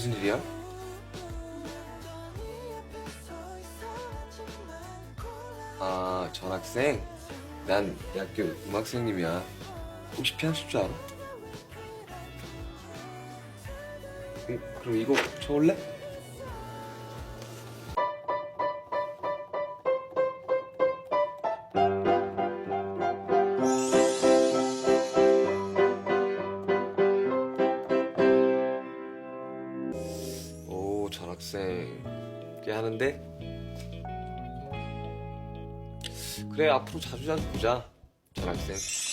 무슨 일이야? 아, 전학생? 난 대학교 음악생님이야. 혹시 피아노 칠줄 알아? 응, 그럼 이거 쳐올래? 오, 전학생. 꽤 하는데? 그래, 앞으로 자주 자주 보자. 전학생.